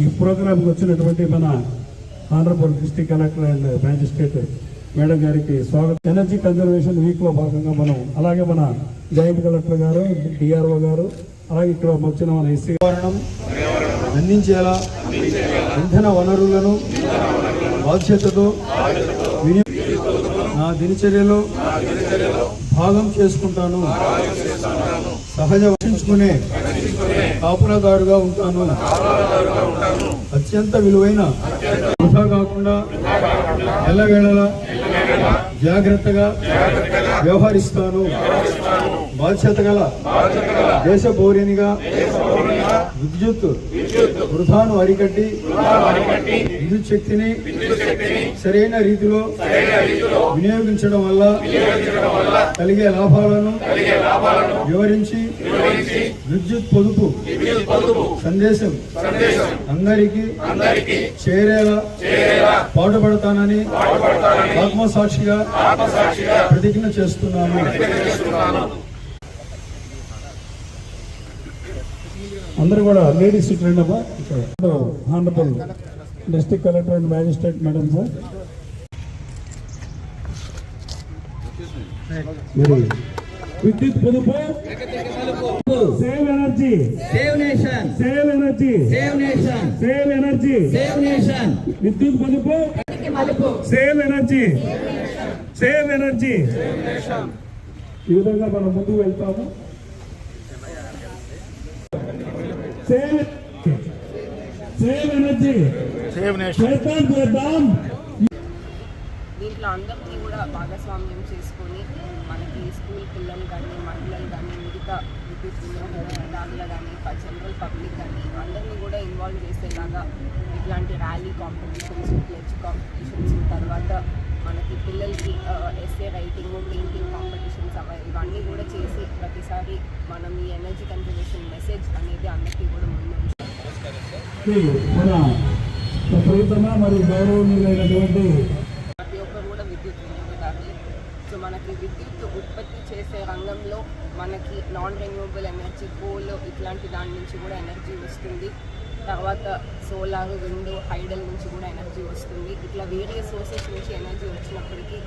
ఈ ప్రోగ్రాంకి వచ్చినటువంటి మన honourable district collector and magistrate madam గారికి స్వాగతం. ఎనర్జీ కన్జర్వేషన్ వీక్లో భాగంగా మనం అలాగే మన జాయింట్ కలెక్టర్ గారు డిఆర్ఓ గారు అలాగే ఇక్కడ వచ్చిన మన ఎస్సీ అందించేలా ఇంధన వనరులను బాధ్యతతో నా దినచర్యలో భాగం చేసుకుంటాను. సహజ రక్షించుకునే కాపురదారుగా ఉంటాను. అత్యంత విలువైన వృధా కాకుండా ఎల్లవేళలా జాగ్రత్తగా వ్యవహరిస్తాను. బాధ్యత గల దేశ పౌరినిగా విద్యుత్ వృధాను అరికట్టి విద్యుత్ శక్తిని సరైన రీతిలో వినియోగించడం వల్ల కలిగే లాభాలను వివరించి విద్యుత్ పొదుపు సందేశం అందరికీ చేరేలా పాటుపడతానని ఆత్మసాక్షిగా ప్రతిజ్ఞ చేస్తున్నాను. అందరూ కూడా లేడీస్ ఇటు రండి అమ్మా honourable district collector and magistrate madam sir. మరి విద్యుత్ పొదుపు save energy save nation save energy save nation save energy save nation విద్యుత్ పొదుపు సేవ్ ఎనర్జీ సేవ్ ఎనర్జీ. ఈ విధంగా మనం ముందుకు వెళ్తాము. Save save energy. చేద్దాం చేద్దాం. దీంట్లో అందరినీ కూడా భాగస్వామ్యం చేసుకొని మనకి స్కూల్ పిల్లలు కానీ మహిళలు కానీ మిగతా విద్యుత్ వినియోగదారులు కానీ జనరల్ పబ్లిక్ కానీ అందరినీ కూడా ఇన్వాల్వ్ చేసేలాగా ఇట్లాంటి ర్యాలీ కాంపిటీషన్స్ ప్లెచ్ కాంపిటీషన్స్ తర్వాత మనకి పిల్లలకి ఎస్ఏ రైటింగ్ పెయింటింగ్ కాంపిటీషన్స్ అవ ఇవన్నీ కూడా చేసి ప్రతిసారి మనం ఈ ఎనర్జీ కన్జర్వేషన్ మెసేజ్ అనేది అందరికీ కూడా ముందు ప్రతి ఒక్కరు కూడా విద్యుత్ వినియోగదారులే. సో మనకి విద్యుత్ ఉత్పత్తి చేసే రంగంలో మనకి నాన్ రెన్యూవబుల్ ఎనర్జీ కోల్ ఇట్లాంటి దాని నుంచి కూడా ఎనర్జీ వస్తుంది. తర్వాత సోలార్ విండ్ హైడల్ నుంచి కూడా ఎనర్జీ వస్తుంది. ఇట్లా వేరే సోర్సెస్ నుంచి ఎనర్జీ వచ్చినప్పటికీ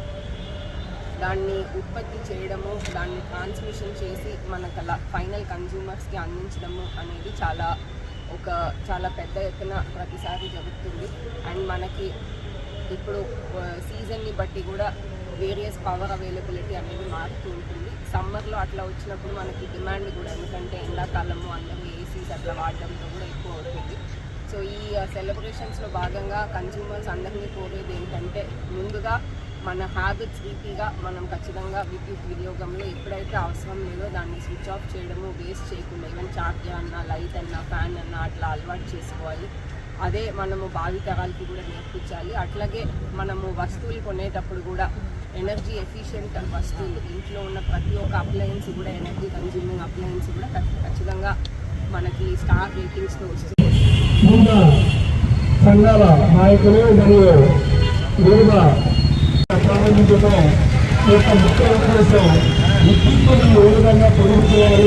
దాన్ని ఉత్పత్తి చేయడము దాన్ని ట్రాన్స్మిషన్ చేసి మన అలా ఫైనల్ కన్జ్యూమర్స్కి అందించడము అనేది చాలా ఒక చాలా పెద్ద ఎత్తున ప్రతిసారి జరుగుతుంది. అండ్ మనకి ఇప్పుడు సీజన్ని బట్టి కూడా వేరియస్ పవర్ అవైలబిలిటీ అనేది మారుతూ ఉంటుంది. సమ్మర్లో అట్లా వచ్చినప్పుడు మనకి డిమాండ్ కూడా ఎందుకంటే ఎండాకాలము అందరూ ఏసీస్ అట్లా వాడడంతో కూడా ఎక్కువ అవుతుంది. సో ఈ సెలబ్రేషన్స్లో భాగంగా కన్జ్యూమర్స్ అందరినీ కోరేది ఏంటంటే ముందుగా మన హ్యాబిట్స్ ఈపీగా మనం ఖచ్చితంగా విద్యుత్ వినియోగంలో ఎప్పుడైతే అవసరం లేదో దాన్ని స్విచ్ ఆఫ్ చేయడము వేస్ట్ చేయకుండా ఈవెన్ చార్జర్ అన్నా లైట్ అన్నా ఫ్యాన్ అన్నా అట్లా అలవాటు చేసుకోవాలి. అదే మనము భావితరాలకి కూడా నేర్పించాలి. అట్లాగే మనము వస్తువులు కొనేటప్పుడు కూడా ఎనర్జీ ఎఫిషియెంట్ వస్తువులు ఇంట్లో ఉన్న ప్రతి ఒక్క అప్లయన్స్ కూడా ఎనర్జీ కన్జ్యూమింగ్ అప్లయన్స్ కూడా ఖచ్చితంగా మనకి స్టార్ రేటింగ్స్లో వస్తుంది. సంఘాల నాయకులు మరియు వివిధ ప్రారంభించడం ఈ యొక్క ముఖ్య ఉద్దేశం విద్యుత్తును ఏ విధంగా పొందుకోవాలి